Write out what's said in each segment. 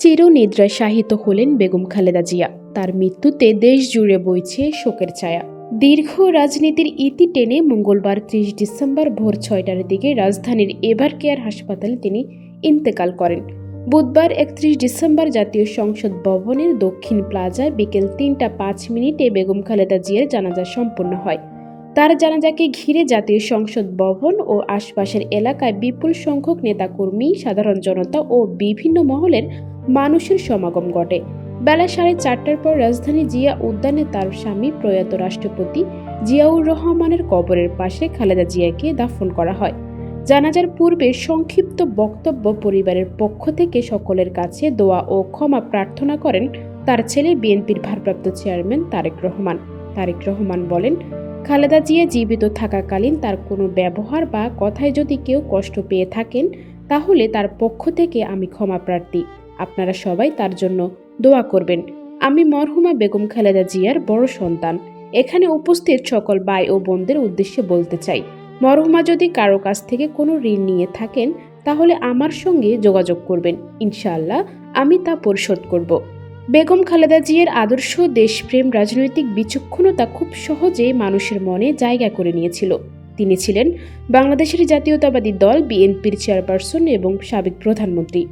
চিরনিদ্রায় শাহিত হলেন বেগম খালেদা জিয়া। তার মৃত্যুতে দেশ জুড়ে বইছে শোকের ছায়া। দীর্ঘ রাজনীতির ইতি টেনে মঙ্গলবার ত্রিশ ডিসেম্বর ভোর ছয়টার দিকে রাজধানীর এভার কেয়ার হাসপাতালে তিনি ইন্তেকাল করেন। বুধবার একত্রিশ ডিসেম্বর জাতীয় সংসদ ভবনের দক্ষিণ প্লাজায় বিকেল তিনটা পাঁচ মিনিটে বেগম খালেদা জিয়ার জানাজা সম্পন্ন হয়। তার জানাজাকে ঘিরে জাতীয় সংসদ ভবন ও আশপাশের এলাকায় বিপুল সংখ্যক নেতাকর্মী, সাধারণ জনতা ও বিভিন্ন মহলের মানুষের সমাগম ঘটে। বেলা সাড়ে চারটার পর রাজধানী জিয়া উদ্যানে তার স্বামী প্রয়াত রাষ্ট্রপতি জিয়াউর রহমানের কবরের পাশে খালেদা জিয়াকে দাফন করা হয়। জানাজার পূর্বে সংক্ষিপ্ত বক্তব্য পরিবারের পক্ষ থেকে সকলের কাছে দোয়া ও ক্ষমা প্রার্থনা করেন তার ছেলে বিএনপির ভারপ্রাপ্ত চেয়ারম্যান তারেক রহমান। তারেক রহমান বলেন, খালেদা জিয়া জীবিত থাকাকালীন তার কোনো ব্যবহার বা কথায় যদি কেউ কষ্ট পেয়ে থাকেন, তাহলে তার পক্ষ থেকে আমি ক্ষমা প্রার্থী। আপনারা সবাই তার জন্য দোয়া করবেন। আমি মরহুমা বেগম খালেদা জিয়ার বড় সন্তান। এখানে উপস্থিত সকল ভাই ও বোনদের উদ্দেশ্যে বলতে চাই, মরহুমা যদি কারও কাছ থেকে কোনো ঋণ নিয়ে থাকেন, তাহলে আমার সঙ্গে যোগাযোগ করবেন। ইনশাআল্লাহ আমি তা পরিশোধ করব। বেগম খালেদা জিয়ার আদর্শ, দেশপ্রেম, রাজনৈতিক বিচক্ষণতা খুব সহজে মানুষের মনে জায়গা করে নিয়েছিল। তিনি ছিলেন বাংলাদেশের জাতীয়তাবাদী দল, বিএনপির চেয়ারপারসন এবং সাবেক প্রধানমন্ত্রী।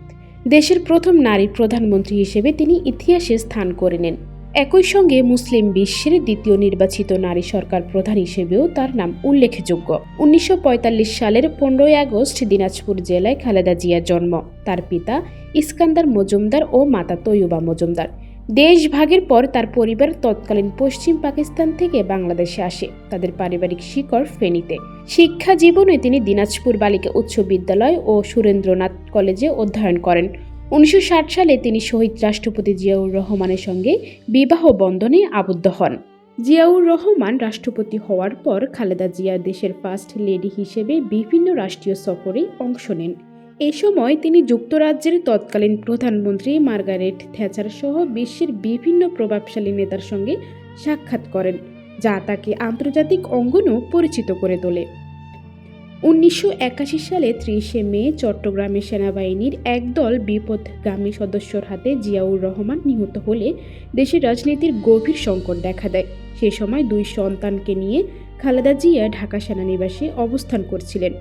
দেশের প্রথম নারী প্রধানমন্ত্রী হিসেবে তিনি ইতিহাসে স্থান করে নেন। একই সঙ্গে মুসলিম বিশ্বের দ্বিতীয় নির্বাচিত নারী সরকার প্রধান হিসেবেও তার নাম উল্লেখযোগ্য। উনিশশো পঁয়তাল্লিশ সালের পনেরোই আগস্ট দিনাজপুর জেলায় খালেদা জিয়ার জন্ম। তার পিতা ইস্কান্দার মজুমদার ও মাতা তৈয়বা মজুমদার। দেশভাগের পর তার পরিবার তৎকালীন পশ্চিম পাকিস্তান থেকে বাংলাদেশে আসে। তাদের পারিবারিক শিকড় ফেনীতে। শিক্ষা জীবনে তিনি দিনাজপুর বালিকা উচ্চ বিদ্যালয় ও সুরেন্দ্রনাথ কলেজে অধ্যয়ন করেন। উনিশশো ষাট সালে তিনি শহীদ রাষ্ট্রপতি জিয়াউর রহমানের সঙ্গে বিবাহ বন্ধনে আবদ্ধ হন। জিয়াউর রহমান রাষ্ট্রপতি হওয়ার পর খালেদা জিয়া দেশের ফার্স্ট লেডি হিসেবে বিভিন্ন রাষ্ট্রীয় সফরে অংশ নেন। এ সময় তিনি যুক্তরাজ্যের তৎকালীন প্রধানমন্ত্রী মার্গারেট থ্যাচার সহ বিশ্বের বিভিন্ন প্রভাবশালী নেতার সঙ্গে সাক্ষাৎ করেন, যা তাকে আন্তর্জাতিক অঙ্গনও পরিচিত করে তোলে। উনিশশো একাশি সালে ত্রিশে মে চট্টগ্রামে সেনাবাহিনীর একদল বিপদগামী সদস্যর হাতে জিয়াউর রহমান নিহত হলে দেশের রাজনীতির গভীর সংকট দেখা দেয়। সে সময় দুই সন্তানকে নিয়ে খালেদা জিয়া ঢাকা সেনানিবাসে অবস্থান করছিলেন।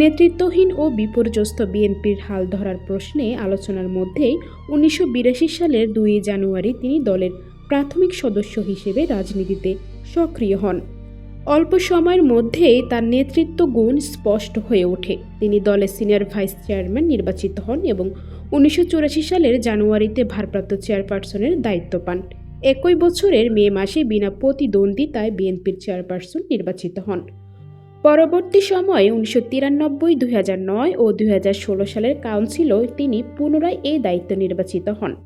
নেতৃত্বহীন ও বিপর্যস্ত বিএনপির হাল ধরার প্রশ্নে আলোচনার মধ্যেই উনিশশো বিরাশি সালের দুই জানুয়ারি তিনি দলের প্রাথমিক সদস্য হিসেবে রাজনীতিতে সক্রিয় হন। অল্প সময়ের মধ্যেই তার নেতৃত্ব গুণ স্পষ্ট হয়ে ওঠে। তিনি দলের সিনিয়র ভাইস চেয়ারম্যান নির্বাচিত হন এবং উনিশশো চুরাশি সালের জানুয়ারিতে ভারপ্রাপ্ত চেয়ারপারসনের দায়িত্ব পান। একই বছরের মে মাসে বিনা প্রতিদ্বন্দ্বিতায় বিএনপির চেয়ারপারসন নির্বাচিত হন। পরবর্তী সময়ে উনিশশো তিরানব্বই, দুই ও দুই হাজার ষোলো সালের কাউন্সিলও তিনি পুনরায় এই দায়িত্ব নির্বাচিত হন।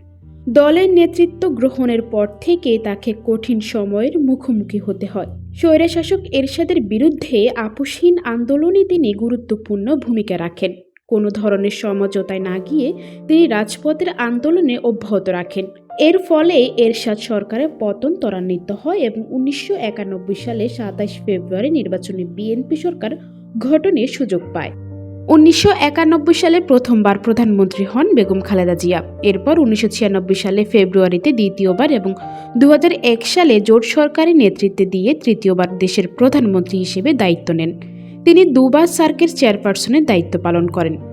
দলের নেতৃত্ব গ্রহণের পর থেকে তাকে কঠিন সময়ের মুখোমুখি হতে হয়। স্বৈরশাসক এরশাদের বিরুদ্ধে আপোষহীন আন্দোলনে তিনি গুরুত্বপূর্ণ ভূমিকা রাখেন। কোনো ধরনের সমঝোতায় না গিয়ে তিনি রাজপথের আন্দোলনে অব্যাহত রাখেন। এর ফলে এরশাদ সরকারের পতন ত্বরান্বিত হয় এবং উনিশশো একানব্বই সালে সাতাশ ফেব্রুয়ারি নির্বাচনে বিএনপি সরকার গঠনের সুযোগ পায়। উনিশশো একানব্বই সালে প্রথমবার প্রধানমন্ত্রী হন বেগম খালেদা জিয়া। এরপর উনিশশো ছিয়ানব্বই সালে ফেব্রুয়ারিতে দ্বিতীয়বার এবং দু হাজার এক সালে জোট সরকারের নেতৃত্বে দিয়ে তৃতীয়বার দেশের প্রধানমন্ত্রী হিসেবে দায়িত্ব নেন। তিনি দুবার সার্কের চেয়ারপারসনের দায়িত্ব পালন করেন।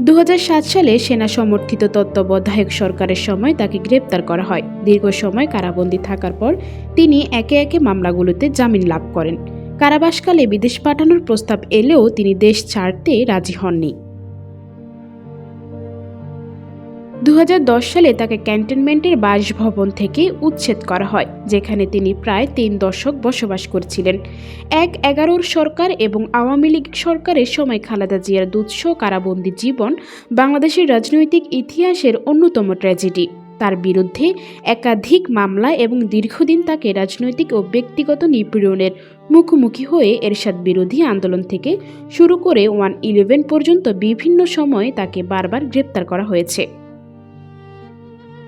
দু হাজার সাত সালে সেনা সমর্থিত তত্ত্বাবধায়ক সরকারের সময় তাকে গ্রেপ্তার করা হয়। দীর্ঘ সময় কারাবন্দী থাকার পর তিনি একে একে মামলাগুলোতে জামিন লাভ করেন। কারাবাসকালে বিদেশ পাঠানোর প্রস্তাব এলেও তিনি দেশ ছাড়তে রাজি হননি। দু হাজার দশ সালে তাকে ক্যান্টনমেন্টের বাসভবন থেকে উচ্ছেদ করা হয়, যেখানে তিনি প্রায় তিন দশক বসবাস করছিলেন। এক এগারোর সরকার এবং আওয়ামী লীগ সরকারের সময় খালেদা জিয়ার দুঃস কারাবন্দী জীবন বাংলাদেশের রাজনৈতিক ইতিহাসের অন্যতম ট্র্যাজেডি। তার বিরুদ্ধে একাধিক মামলা এবং দীর্ঘদিন তাকে রাজনৈতিক ও ব্যক্তিগত নিপীড়নের মুখোমুখি হয়ে এরশাদ বিরোধী আন্দোলন থেকে শুরু করে ওয়ান ইলেভেন পর্যন্ত বিভিন্ন সময়ে তাকে বারবার গ্রেপ্তার করা হয়েছে।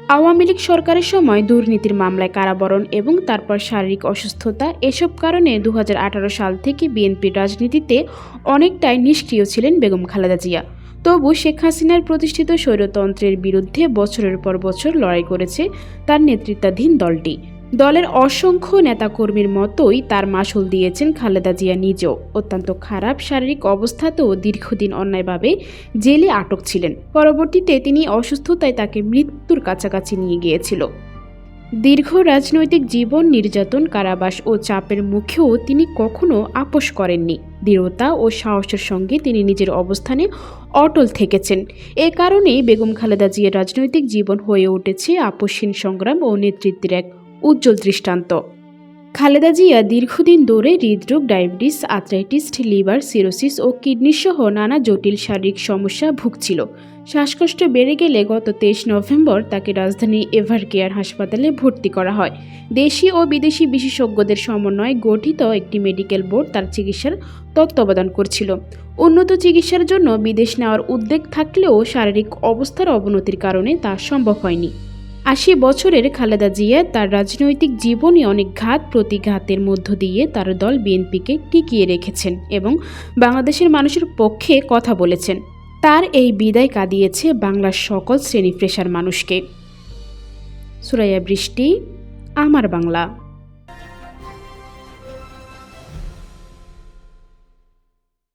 আওয়ামী লীগ সরকারের সময় দুর্নীতির মামলায় কারাবরণ এবং তারপর শারীরিক অসুস্থতা এসব কারণে দু হাজার আঠারো সাল থেকে বিএনপির রাজনীতিতে অনেকটাই নিষ্ক্রিয় ছিলেন বেগম খালেদা জিয়া। তবু শেখ হাসিনার প্রতিষ্ঠিত স্বৈরতন্ত্রের বিরুদ্ধে বছরের পর বছর লড়াই করেছে তার নেতৃত্বাধীন দলটি। দলের অসংখ্য নেতাকর্মীর মতোই তার মাসুল দিয়েছেন খালেদা জিয়া নিজেও। অত্যন্ত খারাপ শারীরিক অবস্থাতেও দীর্ঘদিন অন্যায়ভাবে জেলে আটক ছিলেন। পরবর্তীতে তিনি অসুস্থতায় তাকে মৃত্যুর কাছাকাছি নিয়ে গিয়েছিল। দীর্ঘ রাজনৈতিক জীবন নির্যাতন, কারাবাস ও চাপের মুখেও তিনি কখনো আপোষ করেননি। দৃঢ়তা ও সাহসের সঙ্গে তিনি নিজের অবস্থানে অটল থেকেছেন। এ কারণেই বেগম খালেদা জিয়ার রাজনৈতিক জীবন হয়ে উঠেছে আপোষহীন সংগ্রাম ও নেতৃত্বের এক উজ্জ্বল দৃষ্টান্ত। খালেদা জিয়া দীর্ঘদিন ধরে হৃদরোগ, ডায়াবেটিস, আর্থ্রাইটিস, লিভার সিরোসিস ও কিডনি সহ নানা জটিল শারীরিক সমস্যা ভুগছিল। শ্বাসকষ্ট বেড়ে গেলে গত তেইশ নভেম্বর তাকে রাজধানী এভার কেয়ার হাসপাতালে ভর্তি করা হয়। দেশি ও বিদেশি বিশেষজ্ঞদের সমন্বয়ে গঠিত একটি মেডিকেল বোর্ড তার চিকিৎসার তত্ত্বাবধান করছিল। উন্নত চিকিৎসার জন্য বিদেশ নেওয়ার উদ্বেগ থাকলেও শারীরিক অবস্থার অবনতির কারণে তা সম্ভব হয়নি। আশি বছরের খালেদা জিয়া তার রাজনৈতিক জীবনে অনেক ঘাত প্রতিঘাতের মধ্য দিয়ে তার দল বিএনপিকে টিকিয়ে রেখেছেন এবং বাংলাদেশের মানুষের পক্ষে কথা বলেছেন। তার এই বিদায় কাঁদিয়েছে বাংলার সকল শ্রেণি পেশার মানুষকে। সুরাইয়া বৃষ্টি, আমার বাংলা।